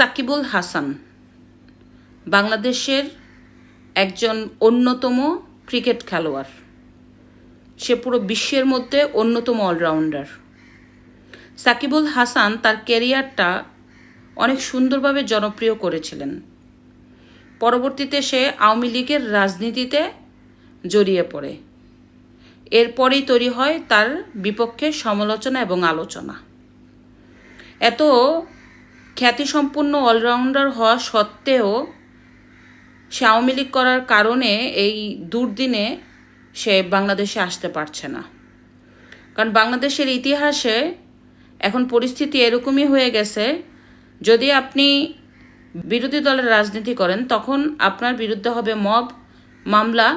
সাকিবুল হাসান, বাংলাদেশের একজন অন্যতম ক্রিকেট খেলোয়াড়। সে পুরো বিশ্বের মধ্যে অন্যতম অলরাউন্ডার। সাকিবুল হাসান তার কেরিয়ারটা অনেক সুন্দরভাবে জনপ্রিয় করেছিলেন। পরবর্তীতে সে আওয়ামী লীগের রাজনীতিতে জড়িয়ে পড়ে। এরপরেই তৈরি হয় তার বিপক্ষে সমালোচনা এবং আলোচনা। এত খ্যাতিসম্পন্ন অলরাউন্ডার হওয়া সত্ত্বেও সে আওয়ামী লীগ করার কারণে এই দুর্দিনে সে বাংলাদেশে আসতে পারছে না। কারণ বাংলাদেশের ইতিহাসে এখন পরিস্থিতি এরকমই হয়ে গেছে, যদি আপনি বিরোধী দলের রাজনীতি করেন, তখন আপনার বিরুদ্ধে হবে মব, মামলা,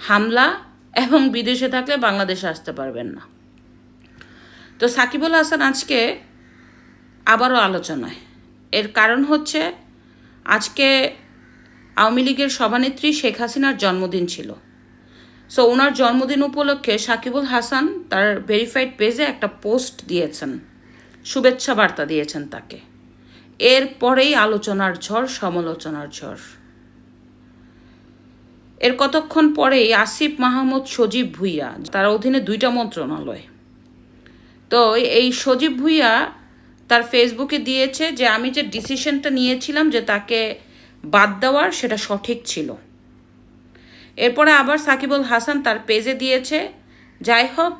হামলা এবং বিদেশে থাকলে বাংলাদেশে আসতে পারবেন না। তো সাকিবুল হাসান আজকে আবারও আলোচনায়। এর কারণ হচ্ছে আজকে আওয়ামী লীগের সভানেত্রী শেখ হাসিনার জন্মদিন ছিল। সো ওনার জন্মদিন উপলক্ষে সাকিবুল হাসান তার ভেরিফাইড পেজে একটা পোস্ট দিয়েছেন। শুভেচ্ছা বার্তা দিয়েছেন তাকে। এরপরেই আলোচনার ঝড়, সমালোচনার ঝড়। এর কতক্ষণ পরেই আসিফ মাহমুদ সজীব ভুইয়া, তার অধীনে দুইটা মন্ত্রণালয়। তো, এই সজীব ভুইয়া তার ফেসবুকে দিয়েছে যে আমি যে ডিসিশনটা নিয়েছিলাম যে তাকে বাদ দেওয়ার, সেটা সঠিক ছিল। এরপরে আবার সাকিবুল হাসান তার পেজে দিয়েছে, যাই হোক,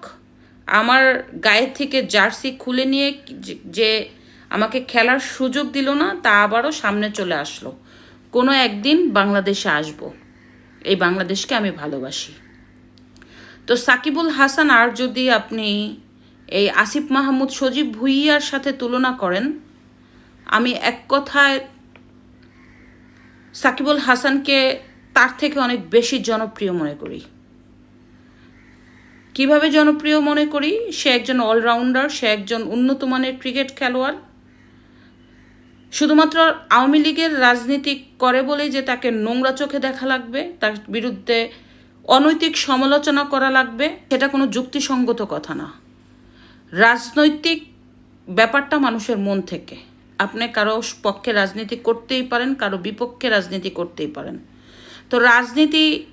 আমার গায়ের থেকে জার্সি খুলে নিয়ে যে আমাকে খেলার সুযোগ দিল না, তা আবারও সামনে চলে আসলো। কোনো একদিন বাংলাদেশে আসব। এই বাংলাদেশকে আমি ভালোবাসি। তো সাকিবুল হাসান, আর যদি আপনি এই আসিফ মাহমুদ সজীব ভুইয়ার সাথে তুলনা করেন। আমি এক কথায় সাকিবুল হাসানকে তার থেকে অনেক বেশি জনপ্রিয় মনে করি। কীভাবে জনপ্রিয় মনে করি? সে একজন অলরাউন্ডার, সে একজন উন্নত মানের ক্রিকেট খেলোয়াড়। শুধুমাত্র আওয়ামী লীগের রাজনীতি করে বলেই যে তাকে নোংরা চোখে দেখা লাগবে, তার বিরুদ্ধে অনৈতিক সমালোচনা করা লাগবে, সেটা কোনো যুক্তিসঙ্গত কথা না। রাজনৈতিক ব্যাপারটা মানুষের মন থেকে। আপনি কারও পক্ষে রাজনীতি করতেই পারেন, কারও বিপক্ষে রাজনীতি করতেই পারেন। তো রাজনীতি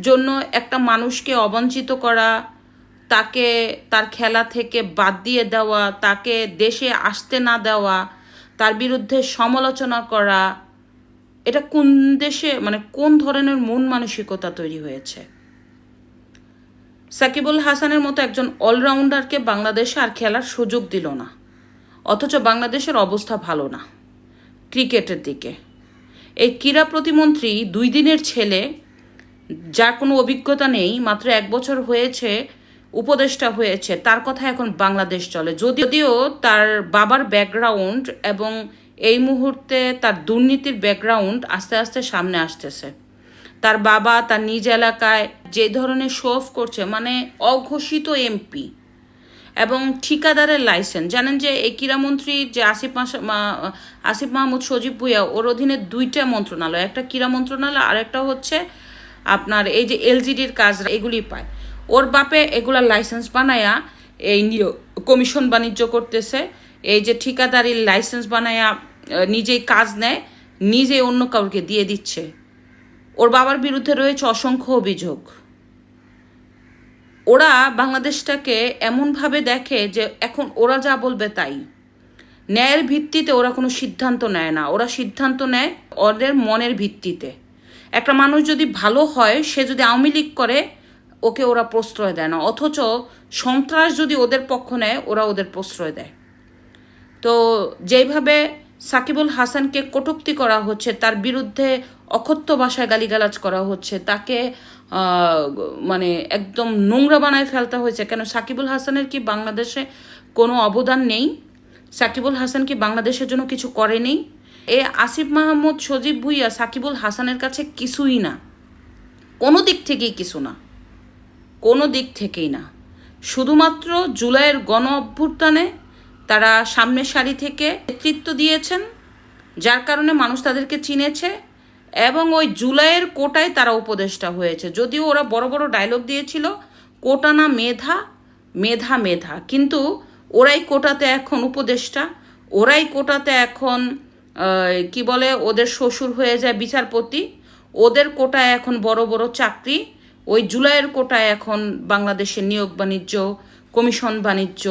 জন্য একটা মানুষকে অবঞ্চিত করা, তাকে তার খেলা থেকে বাদ দিয়ে দেওয়া, তাকে দেশে আসতে না দেওয়া, তার বিরুদ্ধে সমালোচনা করা, এটা কোন দেশে মানে কোন ধরনের মন মানসিকতা তৈরি হয়েছে? সাকিবুল হাসানের মতো একজন অলরাউন্ডারকে বাংলাদেশে আর খেলার সুযোগ দিল না। অথচ বাংলাদেশের অবস্থা ভালো না ক্রিকেটের দিকে। এই ক্রীড়া প্রতিমন্ত্রী দুই দিনের ছেলে, যার কোনো অভিজ্ঞতা নেই, মাত্র এক বছর হয়েছে, উপদেষ্টা হয়েছে, তার কথা এখন বাংলাদেশ চলে। যদিও তার বাবার ব্যাকগ্রাউন্ড এবং এই মুহূর্তে তার দুর্নীতির ব্যাকগ্রাউন্ড আস্তে আস্তে সামনে আসতেছে। তার বাবা, তার নিজ এলাকায় যে ধরনের শো অফ করছে মানে অঘোষিত এমপি এবং ঠিকাদারের লাইসেন্স। জানেন যে এই ক্রীড়ামন্ত্রী যে আসিফ আসিফ মাহমুদ সজীব ভুইয়া, ওর অধীনে দুইটা মন্ত্রণালয়, একটা ক্রীড়া মন্ত্রণালয় আর একটা হচ্ছে আপনার এই যে এলজিডির কাজ, এগুলি পায়। ওর বাপে এগুলা লাইসেন্স বানায়া এই কমিশন বাণিজ্য করতেছে। এই যে ঠিকাদারির লাইসেন্স বানায়া নিজেই কাজ নেয় নিজে অন্য কাউকে দিয়ে দিচ্ছে। ওর বাবার বিরুদ্ধে রয়েছে অসংখ্য অভিযোগ। ওরা বাংলাদেশটাকে এমনভাবে দেখে যে এখন ওরা যা বলবে তাই। ন্যায়ের ভিত্তিতে ওরা কোনো সিদ্ধান্ত নেয় না। ওরা সিদ্ধান্ত নেয় ওদের মনের ভিত্তিতে। একটা মানুষ যদি ভালো হয়, সে যদি আওয়ামী লীগ করে, ওকে ওরা প্রশ্রয় দেয় না। অথচ সন্ত্রাস যদি ওদের পক্ষ নেয়, ওরা ওদের প্রশ্রয় দেয়। তো যেইভাবে সাকিবুল হাসানকে কটুক্তি করা হচ্ছে, তার বিরুদ্ধে অকথ্য ভাষায় গালিগালাজ করা হচ্ছে, তাকে মানে একদম নোংরা বানায় ফেলতে হয়েছে। কেন, সাকিবুল হাসানের কি বাংলাদেশে কোনো অবদান নেই? সাকিবুল হাসান কি বাংলাদেশের জন্য কিছু করেনি? এ আসিফ মাহমুদ, সজীব ভুইয়া, সাকিবুল হাসানের কাছে কিছুই না। কোনো দিক থেকেই কিছু না। কোনো দিক থেকেই না। শুধুমাত্র জুলাইয়ের গণ অভ্যুত্থানে তারা সামনের সারি থেকে নেতৃত্ব দিয়েছেন, যার কারণে মানুষ তাদেরকে চিনেছে, এবং ওই জুলাইয়ের কোটায় তারা উপদেষ্টা হয়েছে। যদিও ওরা বড় বড় ডায়লগ দিয়েছিল, কোটা না মেধা মেধা মেধা। কিন্তু ওরাই কোটাতে এখন উপদেষ্টা, ওরাই কোটাতে এখন কি বলে, ওদের শ্বশুর হয়ে যায় বিচারপতি, ওদের কোটায় এখন বড় বড় চাকরি, ওই জুলাইয়ের কোটায় এখন বাংলাদেশের নিয়োগ বাণিজ্য, কমিশন বাণিজ্য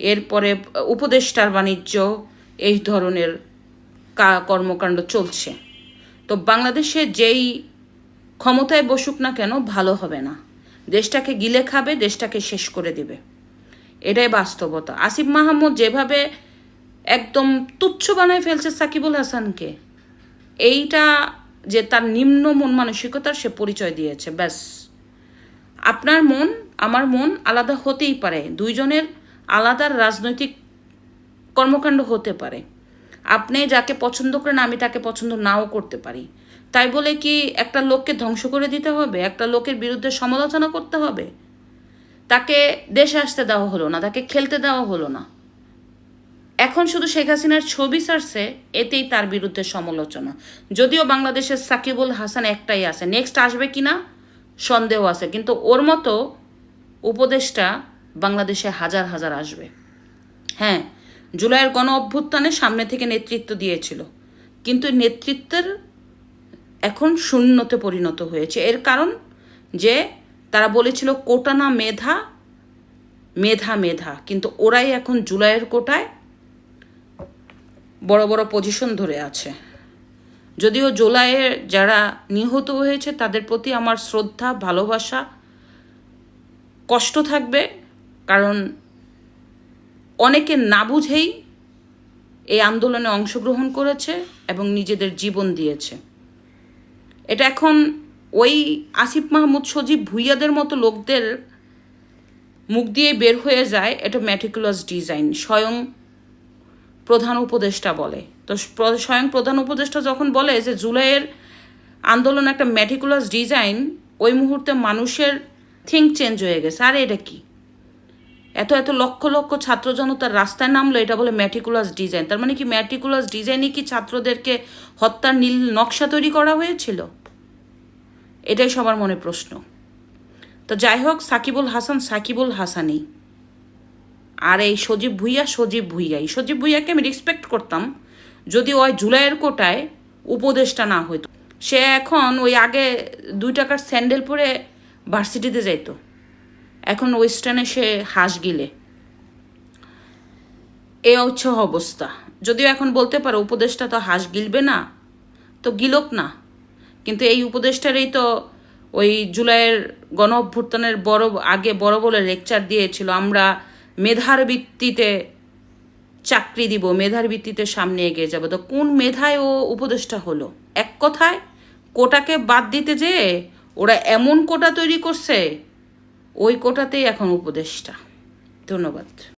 এরপরে উপদেষ্টার বাণিজ্য এই ধরনের কর্মকাণ্ড চলছে। তো বাংলাদেশে যেই ক্ষমতায় বসুক না কেন ভালো হবে না। দেশটাকে গিলে খাবে, দেশটাকে শেষ করে দিবে। এটাই বাস্তবতা। আসিফ মাহমুদ যেভাবে একদম তুচ্ছ বানায় ফেলছে সাকিবুল হাসানকে, এইটা যে তার নিম্ন মন মানসিকতার সে পরিচয় দিয়েছে, ব্যাস। আপনার মন, আমার মন আলাদা হতেই পারে। দুইজনের আলাদা রাজনৈতিক কর্মকাণ্ড হতে পারে। আপনি যাকে পছন্দ করেন, আমি তাকে পছন্দ নাও করতে পারি। তাই বলে কি একটা লোককে ধ্বংস করে দিতে হবে? একটা লোকের বিরুদ্ধে সমালোচনা করতে হবে? তাকে দেশে আসতে দেওয়া হলো না, তাকে খেলতে দেওয়া হলো না। এখন শুধু শেখ হাসিনার ছবি সারছে এতেই তার বিরুদ্ধে সমালোচনা। যদিও বাংলাদেশের সাকিবুল হাসান একটাই আছে। নেক্সট আসবে কি না সন্দেহ আছে। কিন্তু ওর মতো উপদেশটা বাংলাদেশে হাজার হাজার আসবে। হ্যাঁ জুলাইয়ের গণ অভ্যুত্থানে সামনে থেকে নেতৃত্ব দিয়েছিল। কিন্তু নেতৃত্বের এখন শূন্যতে পরিণত হয়েছে। এর কারণ যে তারা বলেছিল, কোটা না মেধা মেধা মেধা। কিন্তু ওরাই এখন জুলাইয়ের কোটায় বড় বড় পজিশন ধরে আছে। যদিও জুলাইয়ের যারা নিহত হয়েছে, তাদের প্রতি আমার শ্রদ্ধা, ভালোবাসা, কষ্ট থাকবে। কারণ অনেকে না বুঝেই এই আন্দোলনে অংশগ্রহণ করেছে এবং নিজেদের জীবন দিয়েছে। এটা এখন ওই আসিফ মাহমুদ সজীব ভুইয়াদের মতো লোকদের মুখ দিয়ে বের হয়ে যায় এটা ম্যাটিকুলাস ডিজাইন স্বয়ং প্রধান উপদেষ্টা বলে। তো স্বয়ং প্রধান উপদেষ্টা যখন বলে যে জুলাইয়ের আন্দোলন একটা ম্যাটিকুলাস ডিজাইন ওই মুহূর্তে মানুষের থিঙ্ক চেঞ্জ হয়ে গেছে। আরে এটা কি? এত এত লক্ষ লক্ষ ছাত্র জনতার রাস্তায় নামলো, এটা বলে ম্যাটিকুলাস ডিজাইন তার মানে কি ম্যাটিকুলাস ডিজাইনই কি ছাত্রদেরকে হত্যার নীল নকশা তৈরি করা হয়েছিল? এটাই সবার মনে প্রশ্ন। তো যাই হোক, সাকিবুল হাসান সাকিবুল হাসানই আর এই সজীব ভুইয়া, সজীব ভুইয়াই সজীব ভুইয়াকে আমি রেসপেক্ট করতাম, যদি ওই জুলাইয়ের কোটায় উপদেশটা না হইতো। সে এখন ওই আগে দুই টাকার স্যান্ডেল পরে ভার্সিটিতে যাইতো। এখন ওয়েস্টার্নে সে হাঁস গিলে। এ হচ্ছে অবস্থা। যদিও এখন বলতে পারো উপদেশটা তো হাঁস গিলবে না, তো গিলক না। কিন্তু এই উপদেশটারই তো ওই জুলাইয়ের গণ অভ্যুত্থানের বড়, আগে বড় বলে লেকচার দিয়েছিল, আমরা মেধার ভিত্তিতে চাকরি দিব, মেধার ভিত্তিতে সামনে এগিয়ে যাব। তো কোন মেধায় ও উপদেশটা হলো? এক কথায় কোটাকে বাদ দিতে যেয়ে ওরা এমন কোটা তৈরি করছে ওই কোটাতেই এখন উপদেষ্টা। ধন্যবাদ।